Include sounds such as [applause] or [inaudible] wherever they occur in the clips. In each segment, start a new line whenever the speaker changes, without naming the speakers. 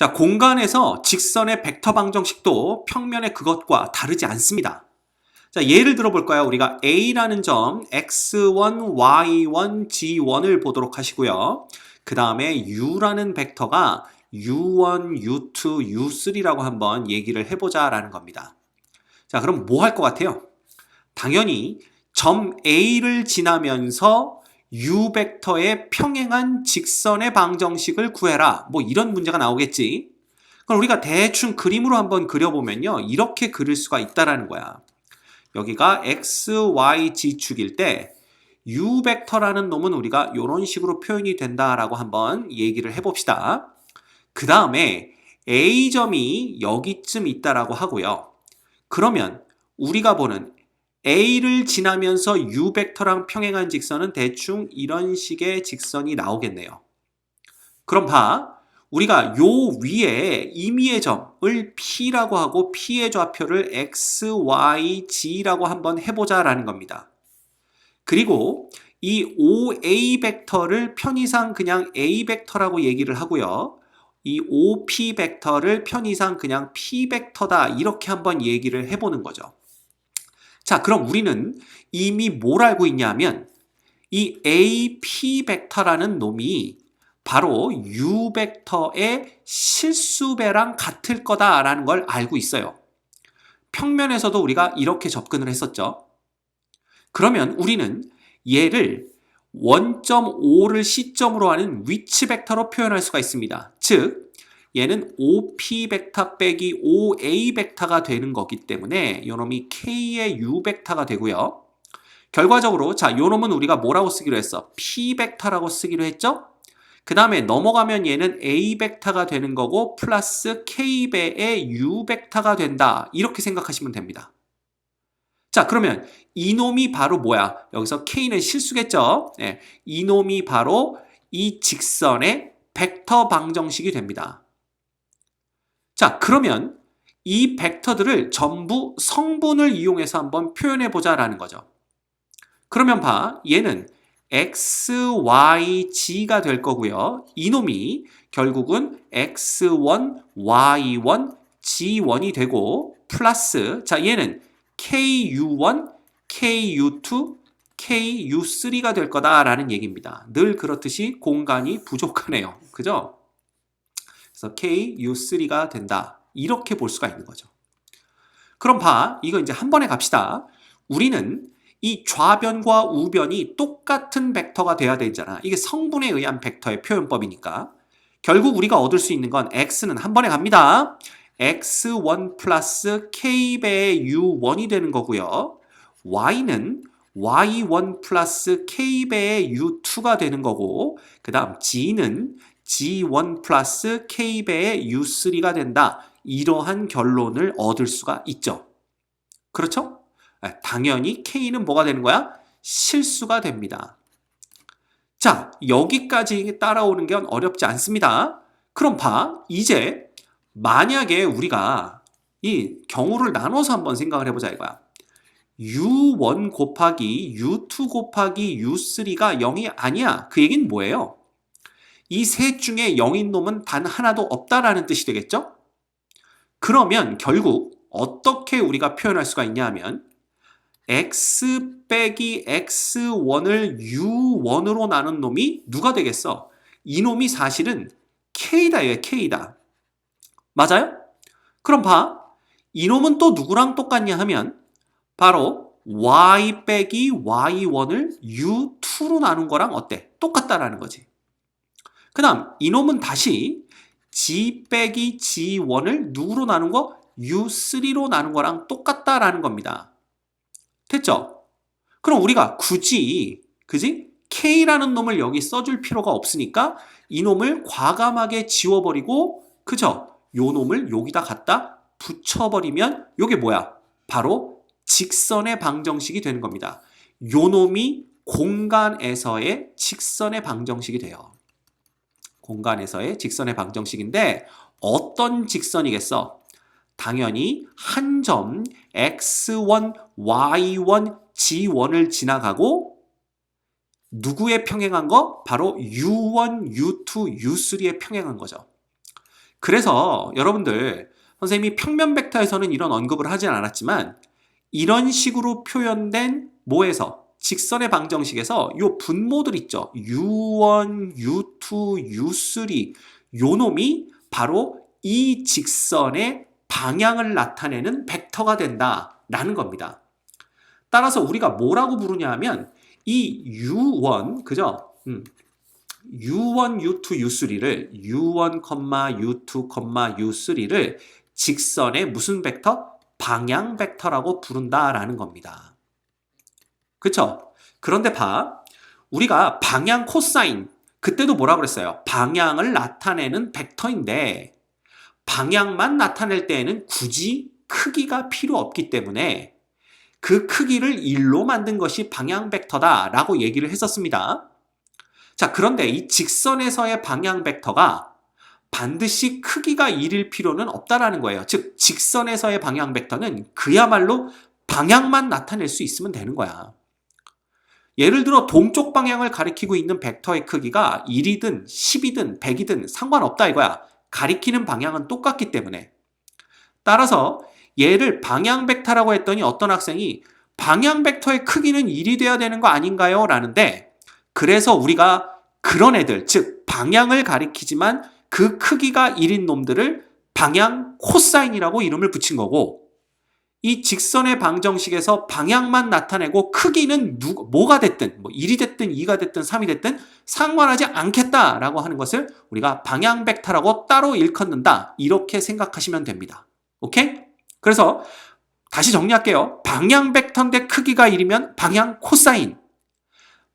자, 공간에서 직선의 벡터 방정식도 평면의 그것과 다르지 않습니다. 자, 예를 들어 볼까요? 우리가 A라는 점 x1, y1, g1을 보도록 하시고요. 그 다음에 U라는 벡터가 U1, U2, U3라고 한번 얘기를 해보자 라는 겁니다. 자, 그럼 뭐 할 것 같아요? 당연히 점 A를 지나면서 U 벡터의 평행한 직선의 방정식을 구해라. 뭐 이런 문제가 나오겠지. 그럼 우리가 대충 그림으로 한번 그려보면요. 이렇게 그릴 수가 있다라는 거야. 여기가 x, y, z 축일 때 u 벡터라는 놈은 우리가 이런 식으로 표현이 된다라고 한번 얘기를 해봅시다. 그 다음에 a 점이 여기쯤 있다라고 하고요. 그러면 우리가 보는 a를 지나면서 u 벡터랑 평행한 직선은 대충 이런 식의 직선이 나오겠네요. 그럼 봐. 우리가 요 위에 임의의 점을 P라고 하고 P의 좌표를 X, Y, G라고 한번 해보자 라는 겁니다. 그리고 이 OA 벡터를 편의상 그냥 A 벡터라고 얘기를 하고요. 이 OP 벡터를 편의상 그냥 P 벡터다 이렇게 한번 얘기를 해보는 거죠. 자, 그럼 우리는 이미 뭘 알고 있냐면 이 AP 벡터라는 놈이 바로 u 벡터의 실수배랑 같을 거다라는 걸 알고 있어요. 평면에서도 우리가 이렇게 접근을 했었죠. 그러면 우리는 얘를 원점 5를 시점으로 하는 위치 벡터로 표현할 수가 있습니다. 즉 얘는 OP 벡터 빼기 OA 벡터가 되는 거기 때문에 요놈이 K의 U 벡터가 되고요. 결과적으로 자 요놈은 우리가 뭐라고 쓰기로 했어? P 벡터라고 쓰기로 했죠? 그 다음에 넘어가면 얘는 A 벡터가 되는 거고 플러스 K배의 U 벡터가 된다. 이렇게 생각하시면 됩니다. 자 그러면 이놈이 바로 뭐야? 여기서 K는 실수겠죠? 네, 이놈이 바로 이 직선의 벡터 방정식이 됩니다. 자 그러면 이 벡터들을 전부 성분을 이용해서 한번 표현해 보자라는 거죠. 그러면 봐 얘는 x, y, g가 될 거고요. 이놈이 결국은 x1, y1, g1이 되고 플러스 자 얘는 ku1, ku2, ku3가 될 거다라는 얘기입니다. 늘 그렇듯이 공간이 부족하네요. 그죠? 그래서 ku3가 된다. 이렇게 볼 수가 있는 거죠. 그럼 봐. 이거 이제 한 번에 갑시다. 우리는 이 좌변과 우변이 똑같은 벡터가 돼야 되잖아. 이게 성분에 의한 벡터의 표현법이니까. 결국 우리가 얻을 수 있는 건 x는 한 번에 갑니다. x1 플러스 k배의 u1이 되는 거고요. y는 y1 플러스 k배의 u2가 되는 거고 그 다음 g는 g1 플러스 k배의 u3가 된다. 이러한 결론을 얻을 수가 있죠. 그렇죠? 아, 당연히 K는 뭐가 되는 거야? 실수가 됩니다. 자, 여기까지 따라오는 건 어렵지 않습니다. 그럼 봐. 이제 만약에 우리가 이 경우를 나눠서 한번 생각을 해보자 이거야. U1 곱하기 U2 곱하기 U3가 0이 아니야. 그 얘기는 뭐예요? 이 셋 중에 0인 놈은 단 하나도 없다라는 뜻이 되겠죠? 그러면 결국 어떻게 우리가 표현할 수가 있냐 하면 x 빼기 x1을 u1으로 나눈 놈이 누가 되겠어? 이 놈이 사실은 k다 얘 k다. 맞아요? 그럼 봐. 이 놈은 또 누구랑 똑같냐 하면 바로 y 빼기 y1을 u2로 나눈 거랑 어때? 똑같다라는 거지. 그 다음 이놈은 다시 g 빼기 g1을 누구로 나눈 거? u3로 나눈 거랑 똑같다라는 겁니다. 됐죠? 그럼 우리가 굳이 그지? K라는 놈을 여기 써줄 필요가 없으니까 이 놈을 과감하게 지워버리고 그죠? 요 놈을 여기다 갖다 붙여버리면 요게 뭐야? 바로 직선의 방정식이 되는 겁니다. 요 놈이 공간에서의 직선의 방정식이 돼요. 공간에서의 직선의 방정식인데 어떤 직선이겠어? 당연히 한 점 x1, y1, g1을 지나가고 누구에 평행한 거? 바로 u1, u2, u3에 평행한 거죠. 그래서 여러분들 선생님이 평면 벡터에서는 이런 언급을 하진 않았지만 이런 식으로 표현된 뭐에서 직선의 방정식에서 요 분모들 있죠. U1, U2, U3 요 놈이 바로 이 직선의 방향을 나타내는 벡터가 된다라는 겁니다. 따라서 우리가 뭐라고 부르냐 하면 이 U1 그죠? 음. U1, U2, U3를 U1, U2, U3를 직선의 무슨 벡터? 방향 벡터라고 부른다라는 겁니다. 그쵸? 그런데 봐. 우리가 방향 코사인 그때도 뭐라 그랬어요? 방향을 나타내는 벡터인데 방향만 나타낼 때에는 굳이 크기가 필요 없기 때문에 그 크기를 1로 만든 것이 방향 벡터다 라고 얘기를 했었습니다. 자, 그런데 이 직선에서의 방향 벡터가 반드시 크기가 1일 필요는 없다라는 거예요. 즉, 직선에서의 방향 벡터는 그야말로 방향만 나타낼 수 있으면 되는 거야. 예를 들어 동쪽 방향을 가리키고 있는 벡터의 크기가 1이든 10이든 100이든 상관없다 이거야. 가리키는 방향은 똑같기 때문에. 따라서 얘를 방향 벡터라고 했더니 어떤 학생이 방향 벡터의 크기는 1이 돼야 되는 거 아닌가요? 라는데 그래서 우리가 그런 애들, 즉 방향을 가리키지만 그 크기가 1인 놈들을 방향 코사인이라고 이름을 붙인 거고 이 직선의 방정식에서 방향만 나타내고 크기는 누, 뭐가 됐든 뭐 1이 됐든 2가 됐든 3이 됐든 상관하지 않겠다라고 하는 것을 우리가 방향 벡터라고 따로 일컫는다. 이렇게 생각하시면 됩니다. 오케이? 그래서 다시 정리할게요. 방향 벡터인데 크기가 1이면 방향 코사인.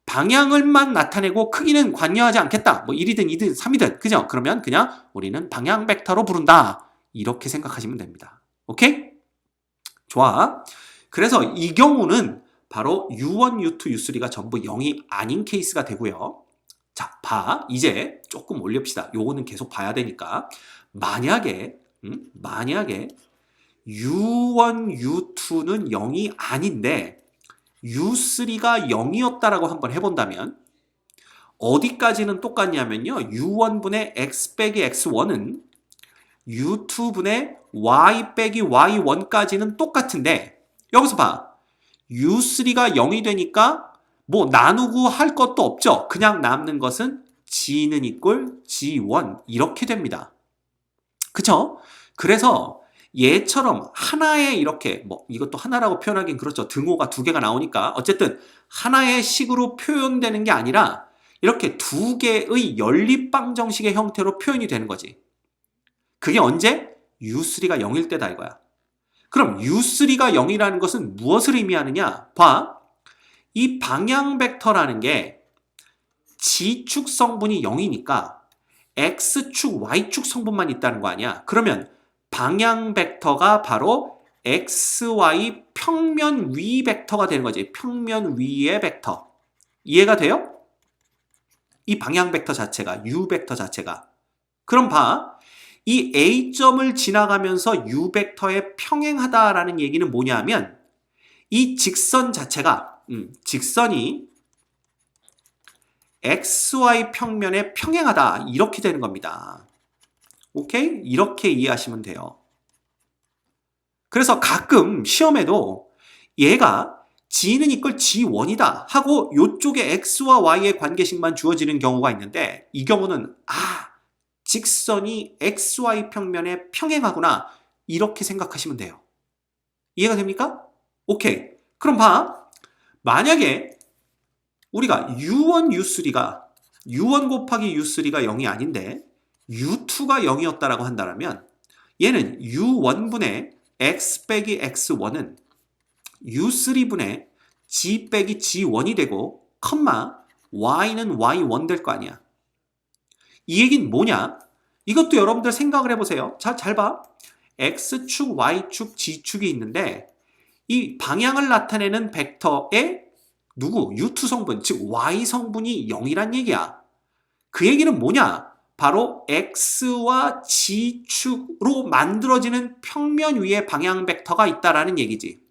방향을만 나타내고 크기는 관여하지 않겠다. 뭐 1이든 2든 3이든. 그죠? 그러면 그냥 우리는 방향 벡터로 부른다. 이렇게 생각하시면 됩니다. 오케이? 좋아. 그래서 이 경우는 바로 U1, U2, U3가 전부 0이 아닌 케이스가 되고요. 자, 봐. 이제 조금 올립시다. 요거는 계속 봐야 되니까. 만약에, 음? 만약에 U1, U2는 0이 아닌데 U3가 0이었다라고 한번 해본다면 어디까지는 똑같냐면요. U1분의 X 빼기 X1은 U2분의 Y 빼기 Y1까지는 똑같은데 여기서 봐. U3가 0이 되니까 뭐 나누고 할 것도 없죠. 그냥 남는 것은 G는 이꼴 G1 이렇게 됩니다. 그쵸? 그래서 얘처럼 하나의 이렇게 뭐 이것도 하나라고 표현하긴 그렇죠. 등호가 두 개가 나오니까 어쨌든 하나의 식으로 표현되는 게 아니라 이렇게 두 개의 연립방 정식의 형태로 표현이 되는 거지. 그게 언제? U3가 0일 때다 이거야. 그럼 U3가 0이라는 것은 무엇을 의미하느냐? 봐. 이 방향 벡터라는 게 G축 성분이 0이니까 X축, Y축 성분만 있다는 거 아니야? 그러면 방향 벡터가 바로 XY 평면 위 벡터가 되는 거지. 평면 위의 벡터. 이해가 돼요? 이 방향 벡터 자체가, U 벡터 자체가. 그럼 봐. 이 A점을 지나가면서 U 벡터에 평행하다라는 얘기는 뭐냐면 이 직선 자체가 음, 직선이 XY 평면에 평행하다 이렇게 되는 겁니다. 오케이? 이렇게 이해하시면 돼요. 그래서 가끔 시험에도 얘가 G는 이걸 G1이다 하고 이쪽에 X와 Y의 관계식만 주어지는 경우가 있는데 이 경우는 아 직선이 XY 평면에 평행하구나 이렇게 생각하시면 돼요. 이해가 됩니까? 오케이. 그럼 봐. 만약에 우리가 U1, U3가 U1 곱하기 U3가 0이 아닌데 U2가 0이었다라고 한다면 얘는 U1분의 X 빼기 X1은 U3분의 G 빼기 G1이 되고 컴마 Y는 Y1 될 거 아니야. 이 얘기는 뭐냐? 이것도 여러분들 생각을 해보세요. 자, 잘 봐. X축, Y축, G축이 있는데 이 방향을 나타내는 벡터의 누구? U2 성분, 즉 Y 성분이 0이란 얘기야. 그 얘기는 뭐냐? 바로 x와 g축으로 만들어지는 평면 위에 방향 벡터가 있다라는 얘기지.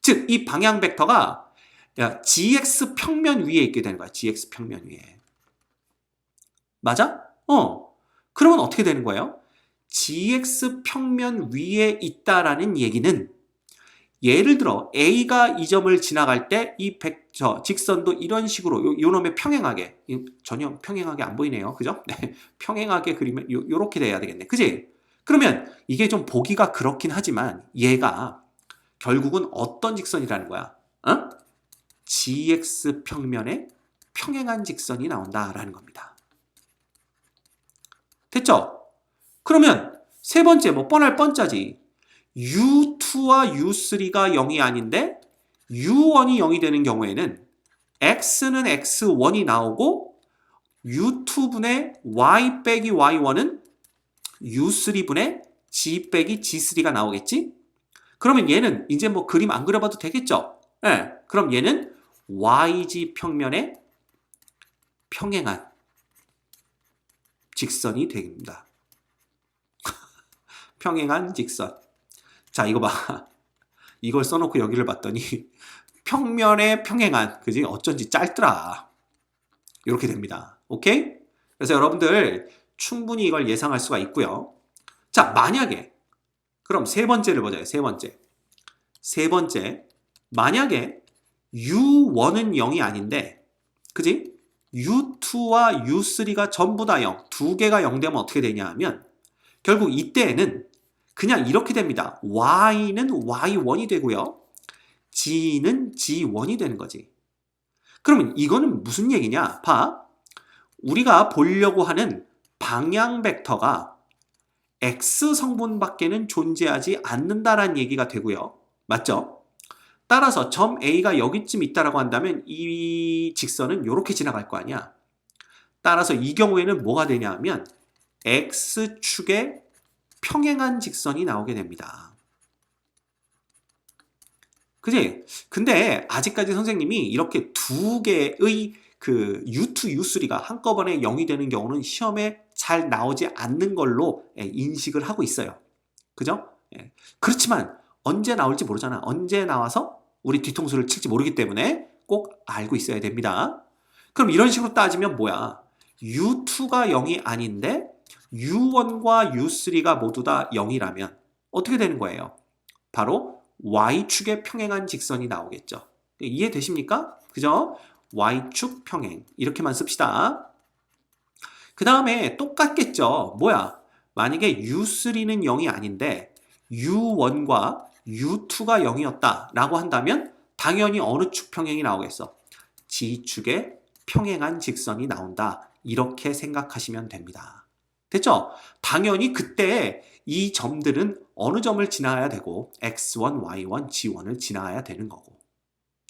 즉, 이 방향 벡터가 gx 평면 위에 있게 되는 거야. gx 평면 위에. 맞아? 어. 그러면 어떻게 되는 거예요? gx 평면 위에 있다라는 얘기는 예를 들어 a가 이 점을 지나갈 때이저 직선도 이런 식으로 요, 요 놈의 평행하게 이- 전혀 평행하게 안 보이네요. 그죠? [laughs] 네. 평행하게 그리면 요, 요렇게 돼야 되겠네. 그지? 그러면 이게 좀 보기가 그렇긴 하지만 얘가 결국은 어떤 직선이라는 거야? 어? gx 평면에 평행한 직선이 나온다라는 겁니다. 됐죠? 그러면 세 번째 뭐 뻔할 뻔짜지. U2와 U3가 0이 아닌데 U1이 0이 되는 경우에는 X는 X1이 나오고 U2분의 Y 빼기 Y1은 U3분의 G 빼기 G3가 나오겠지? 그러면 얘는 이제 뭐 그림 안 그려봐도 되겠죠? 예. 그럼 얘는 YG 평면에 평행한 직선이 됩니다. [laughs] 평행한 직선. 자, 이거 봐. [laughs] 이걸 써놓고 여기를 봤더니 [laughs] 평면에 평행한, 그지? 어쩐지 짧더라. 이렇게 됩니다. 오케이? 그래서 여러분들 충분히 이걸 예상할 수가 있고요. 자, 만약에 그럼 세 번째를 보자요. 세 번째. 세 번째. 만약에 U1은 0이 아닌데, 그지? U2와 U3가 전부 다 0, 두 개가 0 되면 어떻게 되냐 하면, 결국 이때에는 그냥 이렇게 됩니다. Y는 Y1이 되고요. G는 G1이 되는 거지. 그러면 이거는 무슨 얘기냐? 봐. 우리가 보려고 하는 방향 벡터가 X 성분밖에는 존재하지 않는다라는 얘기가 되고요. 맞죠? 따라서 점 A가 여기쯤 있다라고 한다면 이 직선은 이렇게 지나갈 거 아니야. 따라서 이 경우에는 뭐가 되냐 하면 X축에 평행한 직선이 나오게 됩니다. 그지? 근데 아직까지 선생님이 이렇게 두 개의 그 U2, U3가 한꺼번에 0이 되는 경우는 시험에 잘 나오지 않는 걸로 예, 인식을 하고 있어요. 그죠? 예. 그렇지만 언제 나올지 모르잖아. 언제 나와서 우리 뒤통수를 칠지 모르기 때문에 꼭 알고 있어야 됩니다. 그럼 이런 식으로 따지면 뭐야? U2가 0이 아닌데 U1과 U3가 모두 다 0이라면 어떻게 되는 거예요? 바로 Y축에 평행한 직선이 나오겠죠. 이해되십니까? 그죠? Y축 평행. 이렇게만 씁시다. 그 다음에 똑같겠죠. 뭐야? 만약에 U3는 0이 아닌데 U1과 U2가 0이었다 라고 한다면 당연히 어느 축 평행이 나오겠어? G축에 평행한 직선이 나온다. 이렇게 생각하시면 됩니다. 됐죠? 당연히 그때 이 점들은 어느 점을 지나야 되고 x1, y1, g1을 지나야 되는 거고.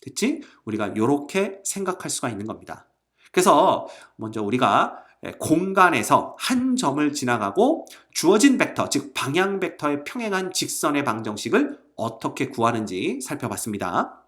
됐지? 우리가 이렇게 생각할 수가 있는 겁니다. 그래서 먼저 우리가 공간에서 한 점을 지나가고 주어진 벡터, 즉 방향 벡터의 평행한 직선의 방정식을 어떻게 구하는지 살펴봤습니다.